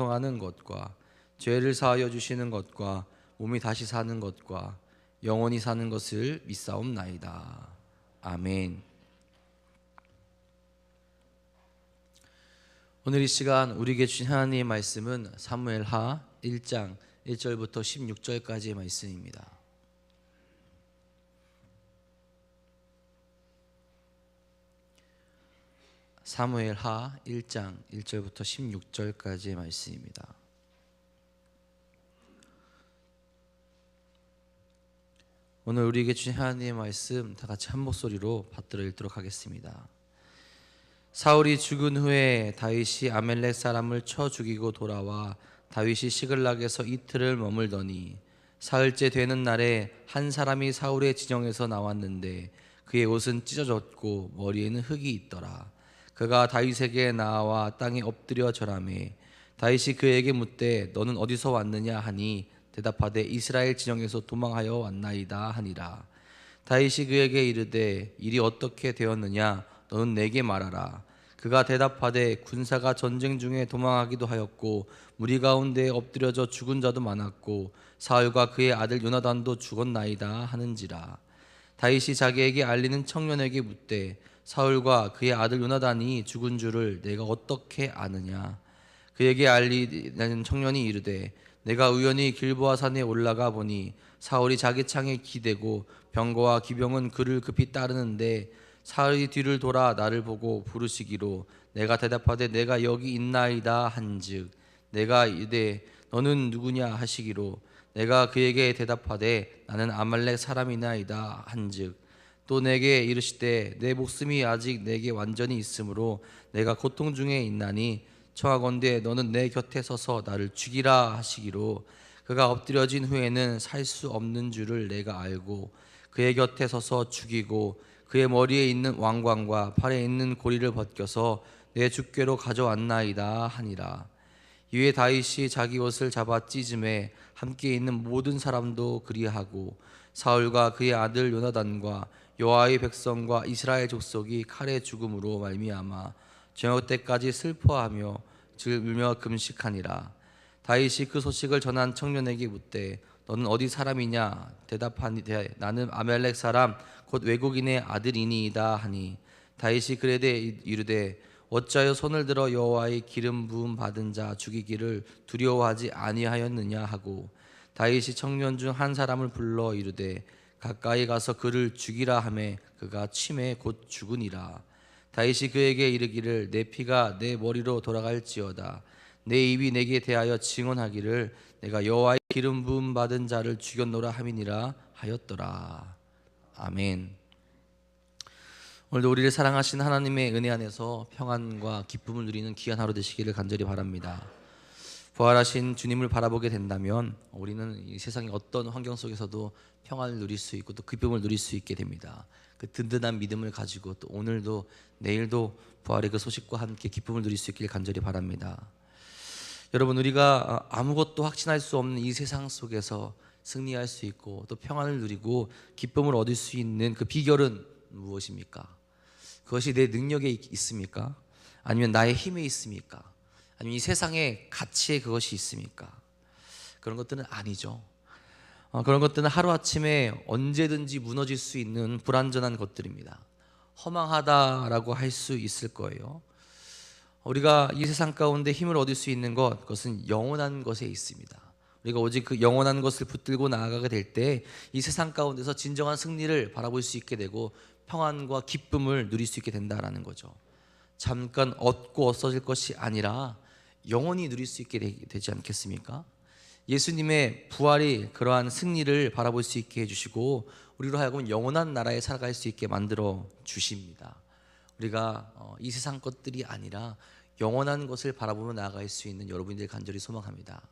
형통하는 것과 죄를 사하여 주시는 것과 몸이 다시 사는 것과 영원히 사는 것을 믿사옵나이다. 아멘. 오늘 이 시간 우리에게 주신 하나님의 말씀은 사무엘하 1장 1절부터 16절까지의 말씀입니다. 사무엘하 1장 1절부터 16절까지의 말씀입니다. 오늘 우리에게 주신 하나님의 말씀 다 같이 한 목소리로 받들어 읽도록 하겠습니다. 사울이 죽은 후에 다윗이 아멜렉 사람을 쳐 죽이고 돌아와 다윗이 시글락에서 이틀을 머물더니 사흘째 되는 날에 한 사람이 사울의 진영에서 나왔는데 그의 옷은 찢어졌고 머리에는 흙이 있더라. 그가 다윗에게 나와 땅에 엎드려 절하매 다윗이 그에게 묻되 너는 어디서 왔느냐 하니 대답하되 이스라엘 진영에서 도망하여 왔나이다 하니라. 다윗이 그에게 이르되 일이 어떻게 되었느냐 너는 내게 말하라. 그가 대답하되 군사가 전쟁 중에 도망하기도 하였고 무리 가운데 엎드려져 죽은 자도 많았고 사울과 그의 아들 요나단도 죽었나이다 하는지라. 다윗이 자기에게 알리는 청년에게 묻되 사울과 그의 아들 요나단이 죽은 줄을 내가 어떻게 아느냐? 그에게 알리는 청년이 이르되 내가 우연히 길보아 산에 올라가 보니 사울이 자기 창에 기대고 병거와 기병은 그를 급히 따르는데 사울이 뒤를 돌아 나를 보고 부르시기로 내가 대답하되 내가 여기 있나이다 한즉 내가 이르되 너는 누구냐 하시기로 내가 그에게 대답하되 나는 아말렉 사람이나이다 한즉 또 내게 이르시되 내 목숨이 아직 내게 완전히 있으므로 내가 고통 중에 있나니 청하건대 너는 내 곁에 서서 나를 죽이라 하시기로 그가 엎드려진 후에는 살 수 없는 줄을 내가 알고 그의 곁에 서서 죽이고 그의 머리에 있는 왕관과 팔에 있는 고리를 벗겨서 내 주께로 가져왔나이다 하니라 이에 다윗이 자기 옷을 잡아 찢음에 함께 있는 모든 사람도 그리하고 사울과 그의 아들 요나단과 여호와의 백성과 이스라엘 족속이 칼의 죽음으로 말미암아 저녁 때까지 슬퍼하며 즐며 금식하니라. 다윗이 그 소식을 전한 청년에게 묻되 너는 어디 사람이냐? 대답하니 나는 아멜렉 사람 곧 외국인의 아들이니이다. 하니 다윗이 그레되 이르되 어찌하여 손을 들어 여호와의 기름 부음 받은 자 죽이기를 두려워하지 아니하였느냐 하고 다윗이 청년 중 한 사람을 불러 이르되 가까이 가서 그를 죽이라 하매 그가 침에 곧 죽으니라. 다윗이 그에게 이르기를 내 피가 내 머리로 돌아갈지어다. 내 입이 내게 대하여 증언하기를 내가 여호와의 기름 부음 받은 자를 죽였노라 함이니라 하였더라. 아멘 오늘도 우리를 사랑하신 하나님의 은혜 안에서 평안과 기쁨을 누리는 귀한 하루 되시기를 간절히 바랍니다. 부활하신 주님을 바라보게 된다면 우리는 이 세상의 어떤 환경 속에서도 평안을 누릴 수 있고 또 기쁨을 누릴 수 있게 됩니다. 그 든든한 믿음을 가지고 또 오늘도 내일도 부활의 그 소식과 함께 기쁨을 누릴 수 있길 간절히 바랍니다. 여러분 우리가 아무것도 확신할 수 없는 이 세상 속에서 승리할 수 있고 또 평안을 누리고 기쁨을 얻을 수 있는 그 비결은 무엇입니까? 그것이 내 능력에 있습니까? 아니면 나의 힘에 있습니까? 아니면 이 세상의 가치에 그것이 있습니까? 그런 것들은 아니죠. 어, 그런 것들은 하루아침에 언제든지 무너질 수 있는 불완전한 것들입니다. 허망하다라고 할 수 있을 거예요. 우리가 이 세상 가운데 힘을 얻을 수 있는 것, 그것은 영원한 것에 있습니다. 우리가 오직 그 영원한 것을 붙들고 나아가게 될 때 이 세상 가운데서 진정한 승리를 바라볼 수 있게 되고 평안과 기쁨을 누릴 수 있게 된다라는 거죠. 잠깐 얻고 없어질 것이 아니라 영원히 누릴 수 있게 되지 않겠습니까? 예수님의 부활이 그러한 승리를 바라볼 수 있게 해주시고 우리로 하여금 영원한 나라에 살아갈 수 있게 만들어 주십니다. 우리가 어, 이 세상 것들이 아니라 영원한 것을 바라보며 나아갈 수 있는 여러분들 간절히 소망합니다.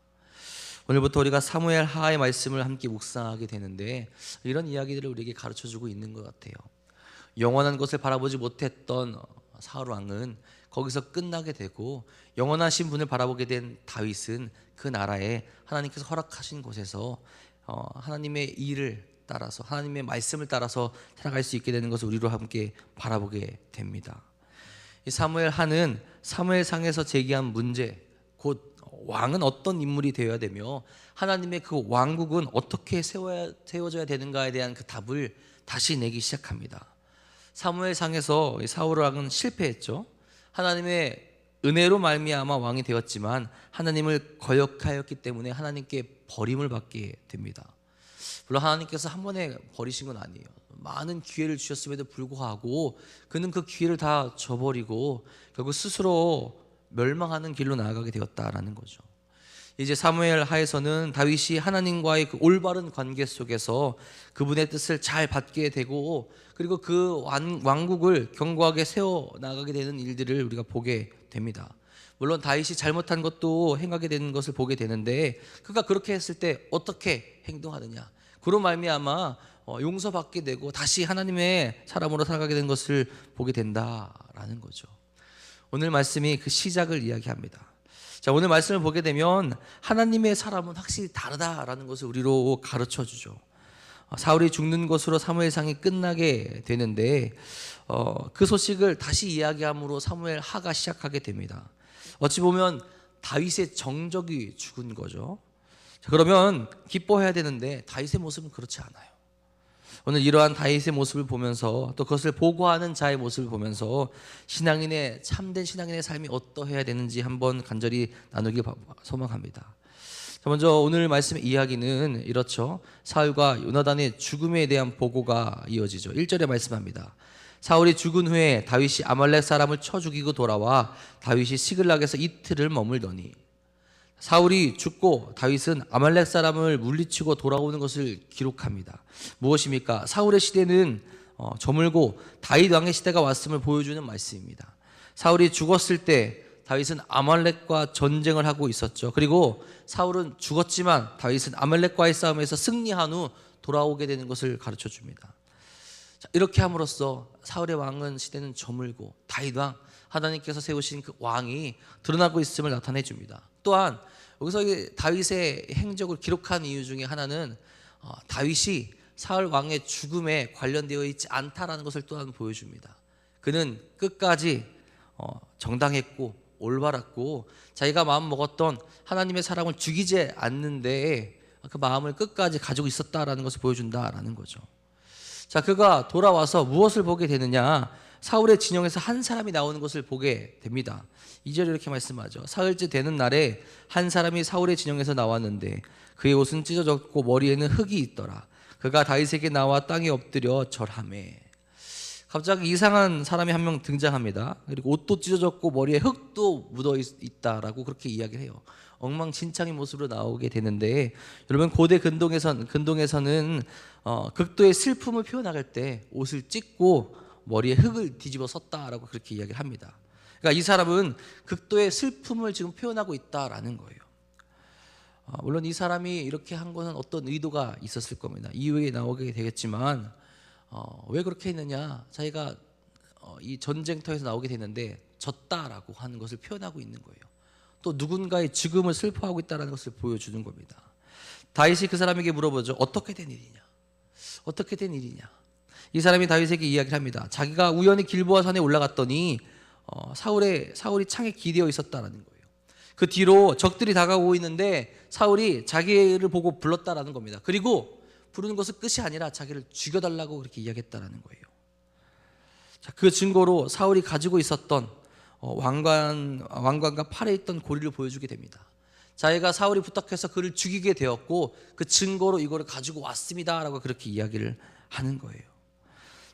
오늘부터 우리가 사무엘 하의 말씀을 함께 묵상하게 되는데 이런 이야기들을 우리에게 가르쳐 주고 있는 것 같아요. 영원한 것을 바라보지 못했던 사울 왕은 거기서 끝나게 되고 영원하신 분을 바라보게 된 다윗은 그 나라에 하나님께서 허락하신 곳에서 어, 하나님의 일을 따라서 하나님의 말씀을 따라서 살아갈 수 있게 되는 것을 우리로 함께 바라보게 됩니다. 이 사무엘 하는 사무엘상에서 제기한 문제 곧 왕은 어떤 인물이 되어야 되며 하나님의 그 왕국은 어떻게 세워야, 세워져야 되는가에 대한 그 답을 다시 내기 시작합니다. 사무엘상에서 사울 왕은 실패했죠. 하나님의 은혜로 말미암아 왕이 되었지만 하나님을 거역하였기 때문에 하나님께 버림을 받게 됩니다. 물론 하나님께서 한 번에 버리신 건 아니에요. 많은 기회를 주셨음에도 불구하고 그는 그 기회를 다 저버리고 결국 스스로 멸망하는 길로 나아가게 되었다라는 거죠. 이제 사무엘 하에서는 다윗이 하나님과의 그 올바른 관계 속에서 그분의 뜻을 잘 받게 되고 그리고 그 왕, 왕국을 견고하게 세워 나가게 되는 일들을 우리가 보게 됩니다. 물론 다윗이 잘못한 것도 행하게 되는 것을 보게 되는데 그가 그렇게 했을 때 어떻게 행동하느냐? 그로 말미암아 어, 용서받게 되고 다시 하나님의 사람으로 살아가게 된 것을 보게 된다라는 거죠. 오늘 말씀이 그 시작을 이야기합니다. 자, 오늘 말씀을 보게 되면 하나님의 사람은 확실히 다르다라는 것을 우리로 가르쳐 주죠. 어, 사울이 죽는 것으로 사무엘상이 끝나게 되는데 어, 그 소식을 다시 이야기함으로 사무엘 하가 시작하게 됩니다. 어찌 보면 다윗의 정적이 죽은 거죠. 자, 그러면 기뻐해야 되는데 다윗의 모습은 그렇지 않아요. 오늘 이러한 다윗의 모습을 보면서 또 그것을 보고하는 자의 모습을 보면서 신앙인의 참된 신앙인의 삶이 어떠해야 되는지 한번 간절히 나누기 소망합니다. 자, 먼저 오늘 말씀의 이야기는 이렇죠. 사울과 요나단의 죽음에 대한 보고가 이어지죠. 1절에 말씀합니다. 사울이 죽은 후에 다윗이 아말렉 사람을 쳐 죽이고 돌아와 다윗이 시글락에서 이틀을 머물더니 사울이 죽고 다윗은 아말렉 사람을 물리치고 돌아오는 것을 기록합니다. 무엇입니까? 사울의 시대는 어, 저물고 다윗 왕의 시대가 왔음을 보여주는 말씀입니다. 사울이 죽었을 때 다윗은 아말렉과 전쟁을 하고 있었죠. 그리고 사울은 죽었지만 다윗은 아말렉과의 싸움에서 승리한 후 돌아오게 되는 것을 가르쳐 줍니다. 이렇게 함으로써 사울의 왕은 시대는 저물고 다윗 왕 하나님께서 세우신 그 왕이 드러나고 있음을 나타내 줍니다. 또한 여기서 다윗의 행적을 기록한 이유 중에 하나는 어, 다윗이 사울 왕의 죽음에 관련되어 있지 않다라는 것을 또한 보여줍니다. 그는 끝까지 어, 정당했고 올바랐고 자기가 마음 먹었던 하나님의 사랑을 죽이지 않는데 그 마음을 끝까지 가지고 있었다라는 것을 보여준다라는 거죠. 자, 그가 돌아와서 무엇을 보게 되느냐? 사울의 진영에서 한 사람이 나오는 것을 보게 됩니다. 2절에 이렇게 말씀하죠. 사흘째 되는 날에 한 사람이 사울의 진영에서 나왔는데 그의 옷은 찢어졌고 머리에는 흙이 있더라. 그가 다윗에게 나와 땅에 엎드려 절하매. 갑자기 이상한 사람이 한 명 등장합니다. 그리고 옷도 찢어졌고 머리에 흙도 묻어 있다라고 그렇게 이야기를 해요. 엉망진창의 모습으로 나오게 되는데 여러분 고대 근동에선 근동에서는 어, 극도의 슬픔을 표현할 때 옷을 찢고 머리에 흙을 뒤집어 섰다라고 그렇게 이야기를 합니다. 그러니까 이 사람은 극도의 슬픔을 지금 표현하고 있다라는 거예요. 어, 물론 이 사람이 이렇게 한 것은 어떤 의도가 있었을 겁니다. 이후에 나오게 되겠지만 어, 왜 그렇게 했느냐? 자기가 어, 이 전쟁터에서 나오게 되는데 졌다라고 하는 것을 표현하고 있는 거예요. 또 누군가의 죽음을 슬퍼하고 있다는 것을 보여주는 겁니다. 다윗이 그 사람에게 물어보죠. 어떻게 된 일이냐? 어떻게 된 일이냐? 이 사람이 다윗에게 이야기를 합니다. 자기가 우연히 길보아 산에 올라갔더니 어, 사울의 사울이 창에 기대어 있었다라는 거예요. 그 뒤로 적들이 다가오고 있는데 사울이 자기를 보고 불렀다라는 겁니다. 그리고 부르는 것은 끝이 아니라 자기를 죽여달라고 그렇게 이야기했다라는 거예요. 자, 그 증거로 사울이 가지고 있었던 어, 왕관 왕관과 팔에 있던 고리를 보여주게 됩니다. 자기가 사울이 부탁해서 그를 죽이게 되었고 그 증거로 이거를 가지고 왔습니다라고 그렇게 이야기를 하는 거예요.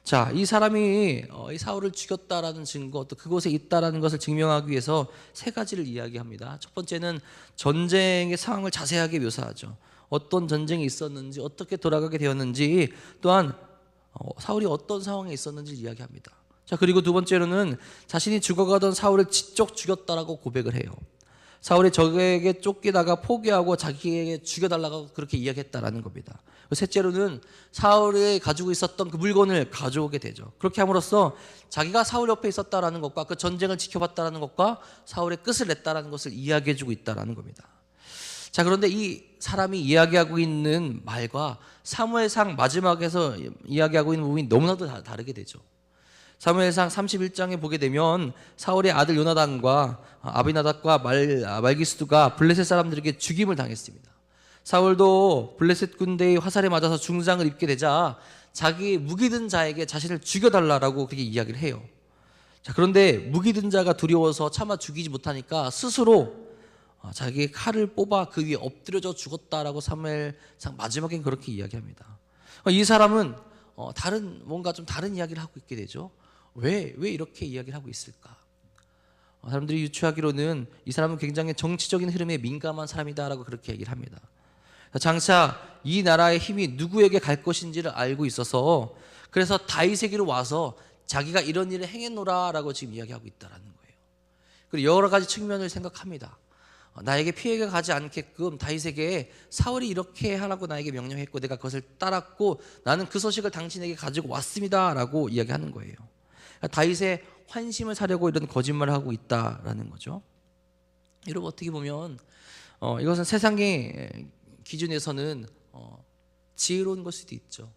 자, 이 사람이 어, 이 사울을 죽였다라는 증거, 또 그곳에 있다라는 것을 증명하기 위해서 세 가지를 이야기합니다. 첫 번째는 전쟁의 상황을 자세하게 묘사하죠. 어떤 전쟁이 있었는지, 어떻게 돌아가게 되었는지, 또한 어, 사울이 어떤 상황에 있었는지 이야기합니다. 자, 그리고 두 번째로는 자신이 죽어가던 사울을 직접 죽였다라고 고백을 해요. 사울이 적에게 쫓기다가 포기하고 자기에게 죽여달라고 그렇게 이야기했다라는 겁니다. 셋째로는 사울이 가지고 있었던 그 물건을 가져오게 되죠. 그렇게 함으로써 자기가 사울 옆에 있었다라는 것과 그 전쟁을 지켜봤다라는 것과 사울의 끝을 냈다라는 것을 이야기해주고 있다라는 겁니다. 자 그런데 이 사람이 이야기하고 있는 말과 사무엘상 마지막에서 이야기하고 있는 부분이 너무나도 다르게 되죠. 사무엘상 31장에 보게 되면 사울의 아들 요나단과 아비나답과 말, 아, 말기스두가 블레셋 사람들에게 죽임을 당했습니다. 사울도 블레셋 군대의 화살에 맞아서 중상을 입게 되자 자기 무기 든 자에게 자신을 죽여달라라고 그렇게 이야기를 해요. 자, 그런데 무기 든 자가 두려워서 차마 죽이지 못하니까 스스로 어, 자기의 칼을 뽑아 그 위에 엎드려져 죽었다라고 사무엘상 마지막엔 그렇게 이야기합니다. 어, 이 사람은 어, 다른 뭔가 좀 다른 이야기를 하고 있게 되죠. 왜 왜 이렇게 이야기를 하고 있을까? 어, 사람들이 유추하기로는 이 사람은 굉장히 정치적인 흐름에 민감한 사람이다라고 그렇게 얘기를 합니다. 장차 이 나라의 힘이 누구에게 갈 것인지를 알고 있어서 그래서 다윗에게로 와서 자기가 이런 일을 행했노라라고 지금 이야기하고 있다라는 거예요. 그리고 여러 가지 측면을 생각합니다. 어, 나에게 피해가 가지 않게끔 다윗에게 사울이 이렇게 하라고 나에게 명령했고 내가 그것을 따랐고 나는 그 소식을 당신에게 가지고 왔습니다라고 이야기하는 거예요. 그러니까 다윗의 환심을 사려고 이런 거짓말을 하고 있다라는 거죠. 여러분 어떻게 보면 어, 이것은 세상의 기준에서는 어, 지혜로운 걸 수도 있죠.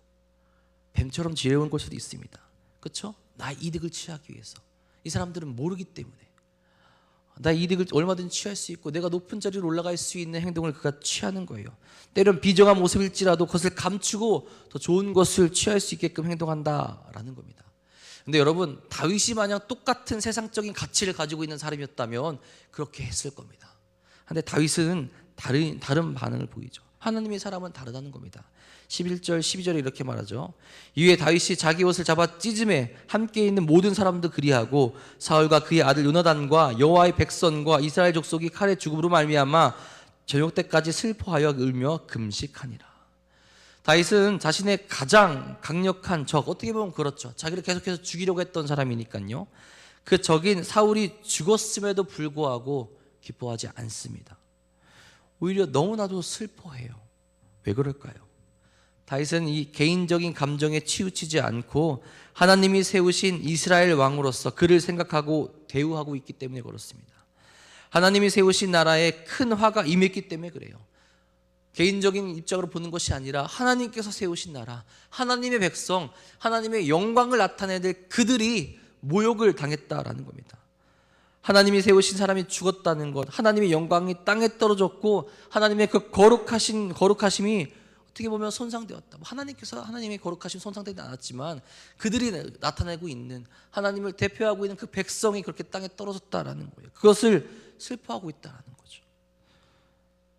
뱀처럼 지혜로운 걸 수도 있습니다. 그렇죠? 나 이득을 취하기 위해서 이 사람들은 모르기 때문에 나 이득을 얼마든지 취할 수 있고 내가 높은 자리로 올라갈 수 있는 행동을 그가 취하는 거예요. 때론 비정한 모습일지라도 그것을 감추고 더 좋은 것을 취할 수 있게끔 행동한다라는 겁니다. 근데 여러분 다윗이 마냥 똑같은 세상적인 가치를 가지고 있는 사람이었다면 그렇게 했을 겁니다. 근데 다윗은 다른 다른 반응을 보이죠. 하나님의 사람은 다르다는 겁니다. 11절 12절에 이렇게 말하죠. 이후에 다윗이 자기 옷을 잡아 찢음에 함께 있는 모든 사람도 그리하고 사울과 그의 아들 요나단과 여호와의 백성과 이스라엘 족속이 칼의 죽음으로 말미암아 저녁 때까지 슬퍼하여 울며 금식하니라. 다윗은 자신의 가장 강력한 적 어떻게 보면 그렇죠. 자기를 계속해서 죽이려고 했던 사람이니까요. 그 적인 사울이 죽었음에도 불구하고 기뻐하지 않습니다. 오히려 너무나도 슬퍼해요. 왜 그럴까요? 다윗은 이 개인적인 감정에 치우치지 않고 하나님이 세우신 이스라엘 왕으로서 그를 생각하고 대우하고 있기 때문에 그렇습니다. 하나님이 세우신 나라에 큰 화가 임했기 때문에 그래요. 개인적인 입장으로 보는 것이 아니라 하나님께서 세우신 나라, 하나님의 백성, 하나님의 영광을 나타내들 그들이 모욕을 당했다라는 겁니다. 하나님이 세우신 사람이 죽었다는 것, 하나님의 영광이 땅에 떨어졌고 하나님의 그 거룩하신 거룩하심이 어떻게 보면 손상되었다. 뭐 하나님께서 하나님의 거룩하심 손상되지 않았지만 그들이 나타내고 있는 하나님을 대표하고 있는 그 백성이 그렇게 땅에 떨어졌다라는 거예요. 그것을 슬퍼하고 있다라는 거죠.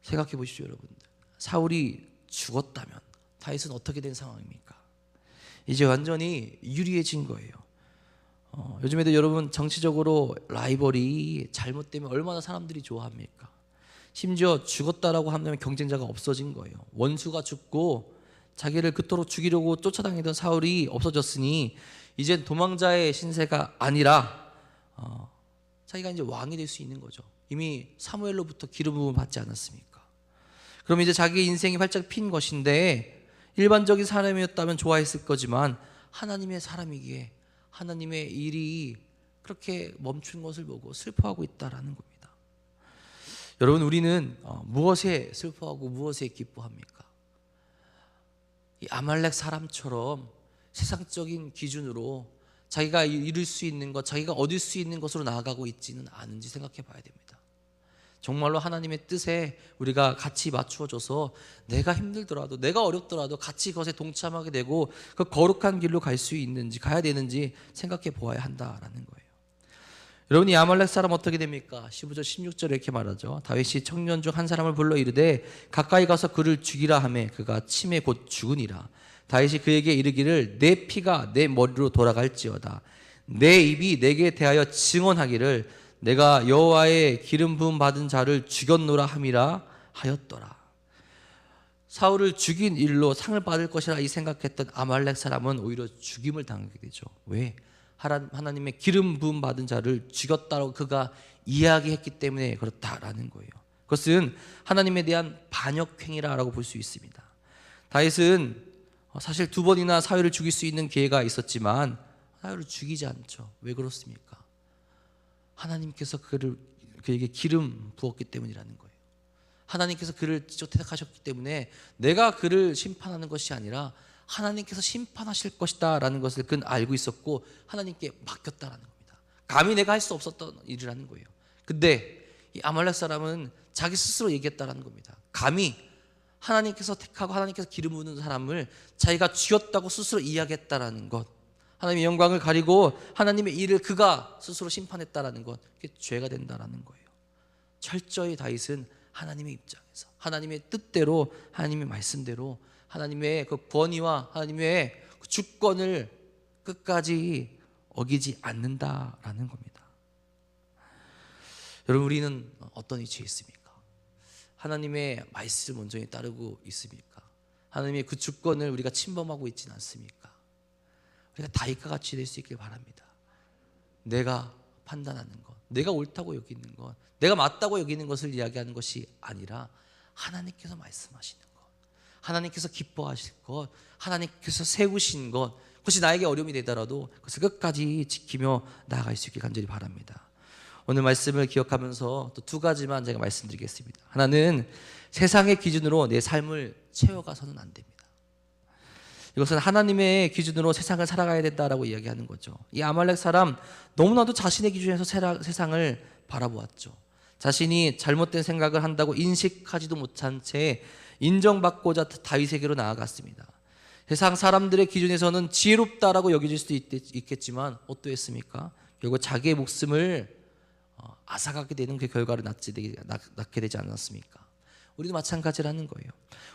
생각해 보십시오, 여러분들. 사울이 죽었다면 다윗은 어떻게 된 상황입니까? 이제 완전히 유리해진 거예요. 어, 요즘에도 여러분 정치적으로 라이벌이 잘못되면 얼마나 사람들이 좋아합니까? 심지어 죽었다라고 한다면 경쟁자가 없어진 거예요. 원수가 죽고 자기를 그토록 죽이려고 쫓아다니던 사울이 없어졌으니 이젠 도망자의 신세가 아니라 어, 자기가 이제 왕이 될 수 있는 거죠. 이미 사무엘로부터 기름 부음 받지 않았습니까? 그럼 이제 자기 인생이 활짝 핀 것인데 일반적인 사람이었다면 좋아했을 거지만 하나님의 사람이기에 하나님의 일이 그렇게 멈춘 것을 보고 슬퍼하고 있다라는 겁니다. 여러분 우리는 어, 무엇에 슬퍼하고 무엇에 기뻐합니까? 이 아말렉 사람처럼 세상적인 기준으로 자기가 이룰 수 있는 것, 자기가 얻을 수 있는 것으로 나아가고 있지는 않은지 생각해 봐야 됩니다. 정말로 하나님의 뜻에 우리가 같이 맞추어져서 내가 힘들더라도 내가 어렵더라도 같이 그것에 동참하게 되고 그 거룩한 길로 갈 수 있는지 가야 되는지 생각해 보아야 한다라는 거예요. 여러분이 아말렉 사람 어떻게 됩니까? 15절 16절에 이렇게 말하죠. 다윗이 청년 중 한 사람을 불러 이르되 가까이 가서 그를 죽이라 하매 그가 침에 곧 죽으니라. 다윗이 그에게 이르기를 내 피가 내 머리로 돌아갈지어다. 내 입이 내게 대하여 증언하기를 내가 여호와의 기름 부음 받은 자를 죽였노라 함이라 하였더라. 사울을 죽인 일로 상을 받을 것이라 이 생각했던 아말렉 사람은 오히려 죽임을 당하게 되죠. 왜? 하나님의 기름 부음 받은 자를 죽였다고 그가 이야기했기 때문에 그렇다라는 거예요. 그것은 하나님에 대한 반역행위라고 볼 수 있습니다. 다윗은 사실 두 번이나 사울을 죽일 수 있는 기회가 있었지만 사울을 죽이지 않죠. 왜 그렇습니까? 하나님께서 그를 그에게 기름 부었기 때문이라는 거예요. 하나님께서 그를 택하셨기 때문에 내가 그를 심판하는 것이 아니라 하나님께서 심판하실 것이다라는 것을 그는 알고 있었고 하나님께 맡겼다라는 겁니다. 감히 내가 할 수 없었던 일이라는 거예요. 근데 이 아말렉 사람은 자기 스스로 얘기했다라는 겁니다. 감히 하나님께서 택하고 하나님께서 기름 부는 사람을 자기가 쥐었다고 스스로 이야기했다라는 것. 하나님의 영광을 가리고 하나님의 일을 그가 스스로 심판했다라는 것. 그게 죄가 된다라는 거예요. 철저히 다윗은 하나님의 입장에서 하나님의 뜻대로 하나님의 말씀대로 하나님의 그 권위와 하나님의 그 주권을 끝까지 어기지 않는다라는 겁니다. 여러분 우리는 어떤 위치에 있습니까? 하나님의 말씀 온전히 따르고 있습니까? 하나님의 그 주권을 우리가 침범하고 있지는 않습니까? 우리가 다윗과 같이 될 수 있길 바랍니다. 내가 판단하는 것, 내가 옳다고 여기는 것, 내가 맞다고 여기는 것을 이야기하는 것이 아니라 하나님께서 말씀하시는 것, 하나님께서 기뻐하실 것, 하나님께서 세우신 것, 그것이 나에게 어려움이 되더라도 그것을 끝까지 지키며 나아갈 수 있길 간절히 바랍니다. 오늘 말씀을 기억하면서 또 두 가지만 제가 말씀드리겠습니다. 하나는 세상의 기준으로 내 삶을 채워가서는 안 됩니다. 이것은 하나님의 기준으로 세상을 살아가야 된다라고 이야기하는 거죠. 이 아말렉 사람 너무나도 자신의 기준에서 세상을 바라보았죠. 자신이 잘못된 생각을 한다고 인식하지도 못한 채 인정받고자 다윗에게로 나아갔습니다. 세상 사람들의 기준에서는 지혜롭다라고 여겨질 수도 있겠지만 어떠했습니까? 결국 자기의 목숨을 어, 앗아가게 되는 그 결과를 낳게 되지 않았습니까? 우리도 마찬가지라는 거예요.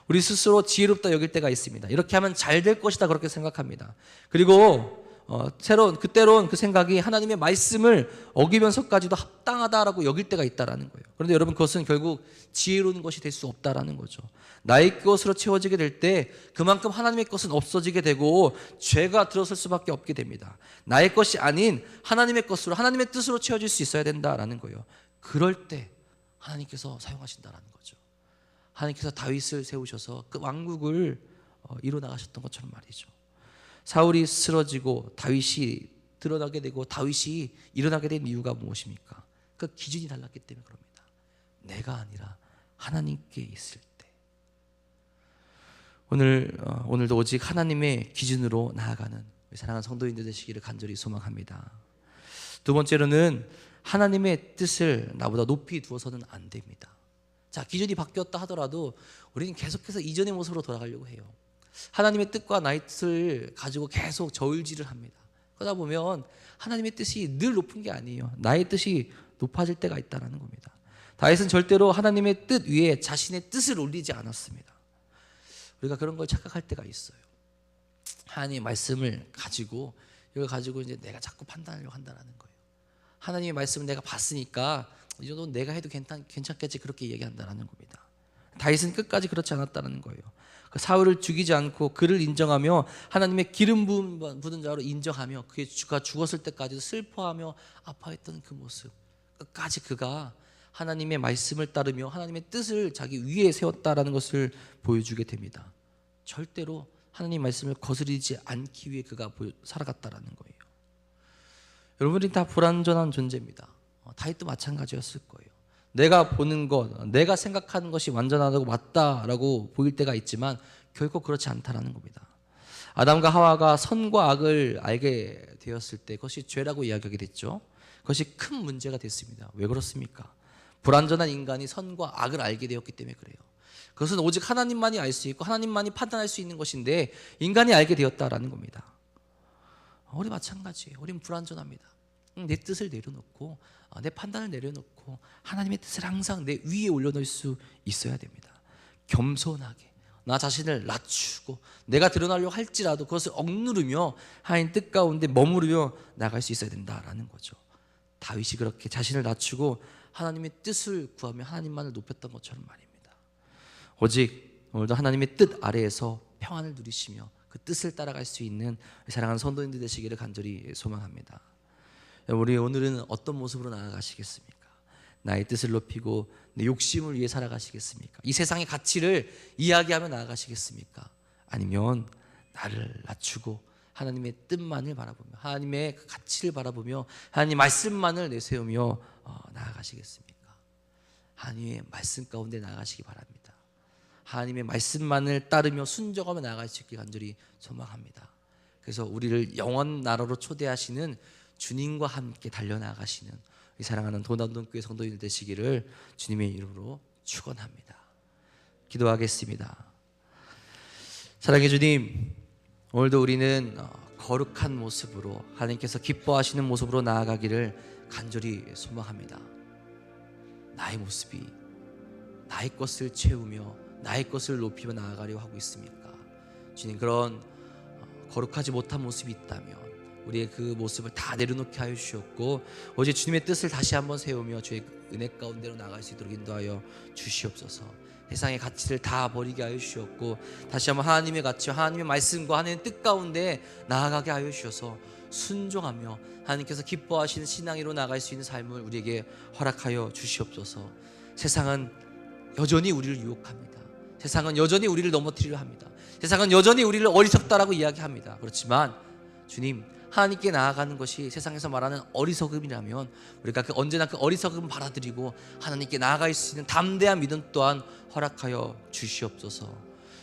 우리 스스로 지혜롭다 여길 때가 있습니다. 이렇게 하면 잘 될 것이다 그렇게 생각합니다. 그리고 어, 새로운 그때론 그 생각이 하나님의 말씀을 어기면서까지도 합당하다라고 여길 때가 있다라는 거예요. 그런데 여러분 그것은 결국 지혜로운 것이 될 수 없다라는 거죠. 나의 것으로 채워지게 될 때 그만큼 하나님의 것은 없어지게 되고 죄가 들어설 수밖에 없게 됩니다. 나의 것이 아닌 하나님의 것으로 하나님의 뜻으로 채워질 수 있어야 된다라는 거예요. 그럴 때 하나님께서 사용하신다라는 거죠. 하나님께서 다윗을 세우셔서 그 왕국을 어, 이뤄 나가셨던 것처럼 말이죠. 사울이 쓰러지고 다윗이 드러나게 되고 다윗이 일어나게 된 이유가 무엇입니까? 그 기준이 달랐기 때문에 그럽니다. 내가 아니라 하나님께 있을 때. 오늘 어, 오늘도 오직 하나님의 기준으로 나아가는 사랑하는 성도인들 되시기를 간절히 소망합니다. 두 번째로는 하나님의 뜻을 나보다 높이 두어서는 안 됩니다. 자, 기준이 바뀌었다 하더라도 우리는 계속해서 이전의 모습으로 돌아가려고 해요. 하나님의 뜻과 나의 뜻을 가지고 계속 저울질을 합니다. 그러다 보면 하나님의 뜻이 늘 높은 게 아니에요. 나의 뜻이 높아질 때가 있다는 겁니다. 다윗은 절대로 하나님의 뜻 위에 자신의 뜻을 올리지 않았습니다. 우리가 그런 걸 착각할 때가 있어요. 하나님의 말씀을 가지고 이걸 가지고 이제 내가 자꾸 판단하려고 한다는 거예요. 하나님의 말씀을 내가 봤으니까 이 정도는 내가 해도 괜찮, 괜찮겠지 그렇게 얘기한다는 겁니다. 다윗은 끝까지 그렇지 않았다는 거예요. 그 사울을 죽이지 않고 그를 인정하며 하나님의 기름 부은 자로 인정하며 그의 주가 죽었을 때까지도 슬퍼하며 아파했던 그 모습 끝까지 그가 하나님의 말씀을 따르며 하나님의 뜻을 자기 위에 세웠다라는 것을 보여주게 됩니다. 절대로 하나님 말씀을 거스르지 않기 위해 그가 살아갔다라는 거예요. 여러분이 다 불완전한 존재입니다. 어, 다윗도 마찬가지였을 거예요. 내가 보는 것, 내가 생각하는 것이 완전하다고 맞다라고 보일 때가 있지만 결코 그렇지 않다라는 겁니다. 아담과 하와가 선과 악을 알게 되었을 때 그것이 죄라고 이야기하게 됐죠. 그것이 큰 문제가 됐습니다. 왜 그렇습니까? 불완전한 인간이 선과 악을 알게 되었기 때문에 그래요. 그것은 오직 하나님만이 알 수 있고 하나님만이 판단할 수 있는 것인데 인간이 알게 되었다라는 겁니다. 우리 마찬가지예요. 우리는 불완전합니다. 내 뜻을 내려놓고 어, 내 판단을 내려놓고 하나님의 뜻을 항상 내 위에 올려놓을 수 있어야 됩니다. 겸손하게 나 자신을 낮추고 내가 드러나려고 할지라도 그것을 억누르며 하나님 뜻 가운데 머무르며 나갈 수 있어야 된다라는 거죠. 다윗이 그렇게 자신을 낮추고 하나님의 뜻을 구하며 하나님만을 높였던 것처럼 말입니다. 오직 오늘도 하나님의 뜻 아래에서 평안을 누리시며 그 뜻을 따라갈 수 있는 사랑하는 성도님들 되시기를 간절히 소망합니다. 우리 오늘은 어떤 모습으로 나아가시겠습니까? 나의 뜻을 높이고 내 욕심을 위해 살아가시겠습니까? 이 세상의 가치를 이야기하며 나아가시겠습니까? 아니면 나를 낮추고 하나님의 뜻만을 바라보며 하나님의 그 가치를 바라보며 하나님 말씀만을 내세우며 어, 나아가시겠습니까? 하나님의 말씀 가운데 나아가시기 바랍니다. 하나님의 말씀만을 따르며 순종하며 나아갈 수 있게 간절히 소망합니다. 그래서 우리를 영원 나라로 초대하시는 주님과 함께 달려나가시는 이 사랑하는 도남동교회 성도들 되시기를 주님의 이름으로 축원합니다. 기도하겠습니다. 사랑해 주님, 오늘도 우리는 어, 거룩한 모습으로 하나님께서 기뻐하시는 모습으로 나아가기를 간절히 소망합니다. 나의 모습이 나의 것을 채우며 나의 것을 높이며 나아가려 하고 있습니까? 주님 그런 어, 거룩하지 못한 모습이 있다면 우리의 그 모습을 다 내려놓게 하여 주셨고 어제 주님의 뜻을 다시 한번 세우며 주의 은혜 가운데로 나갈 수 있도록 인도하여 주시옵소서. 세상의 가치를 다 버리게 하여 주셨고 다시 한번 하나님의 가치, 하나님의 말씀과 하나님의 뜻 가운데 나아가게 하여 주셔서 순종하며 하나님께서 기뻐하시는 신앙으로 나갈 수 있는 삶을 우리에게 허락하여 주시옵소서. 세상은 여전히 우리를 유혹합니다. 세상은 여전히 우리를 넘어뜨리려 합니다. 세상은 여전히 우리를 어리석다라고 이야기합니다. 그렇지만 주님 하나님께 나아가는 것이 세상에서 말하는 어리석음이라면 우리가 그 언제나 그 어리석음 받아들이고 하나님께 나아갈 수 있는 담대한 믿음 또한 허락하여 주시옵소서.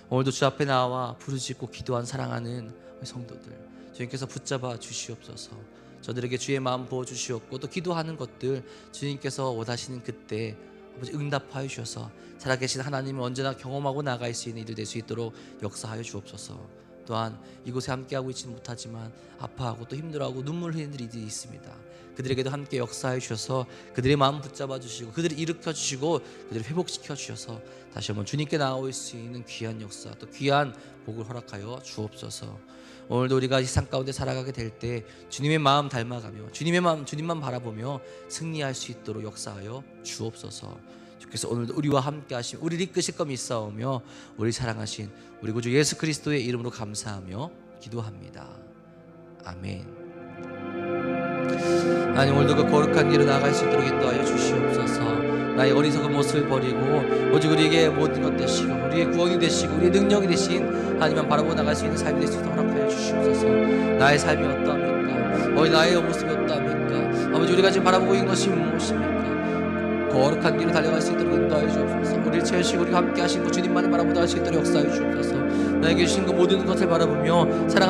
오늘도 주 앞에 나와 부르짖고 기도한 사랑하는 성도들 주님께서 붙잡아 주시옵소서. 저들에게 주의 마음 부어 주시옵고 또 기도하는 것들 주님께서 원하시는 그때 아버지 응답하여 주셔서 살아계신 하나님을 언제나 경험하고 나갈 수 있는 일들 될 수 있도록 역사하여 주옵소서. 또한 이곳에 함께하고 있지는 못하지만 아파하고 또 힘들어하고 눈물 흘리는 이들이 있습니다. 그들에게도 함께 역사해 주셔서 그들의 마음 붙잡아 주시고 그들을 일으켜 주시고 그들을 회복시켜 주셔서 다시 한번 주님께 나올 수 있는 귀한 역사 또 귀한 복을 허락하여 주옵소서. 오늘도 우리가 이상 가운데 살아가게 될 때 주님의 마음 닮아가며 주님의 마음 주님만 바라보며 승리할 수 있도록 역사하여 주옵소서. 주께서 오늘도 우리와 함께 하심 우리를 이끄실 것 믿사오며 우리 사랑하신 우리 구주 예수 그리스도의 이름으로 감사하며 기도합니다. 아멘. 하나님 오늘도 그 거룩한 길을 나아갈 수 있도록 인도하여 주시옵소서. 나의 어리석은 모습을 버리고 오직 우리에게 모든 것 되시고 우리의 구원이 되시고 우리의 능력이 되신 하나님만 바라보고 나갈 수 있는 삶이 될 수 있도록 허락하여 주시옵소서. 나의 삶이 어떠합니까? 어이 나의 모습이 어떠합니까? 아버지 우리가 지금 바라보고 있는 것이 무엇입니까? 거룩한 길로 달려갈 수 있도록 인도하여 주옵소서. 우리를 채우시고 우리가 함께 하신 그 주님만을 바라보다 할수 있도록 역사하여 주옵소서. 나에게 주신 그 모든 것을 바라보며 사랑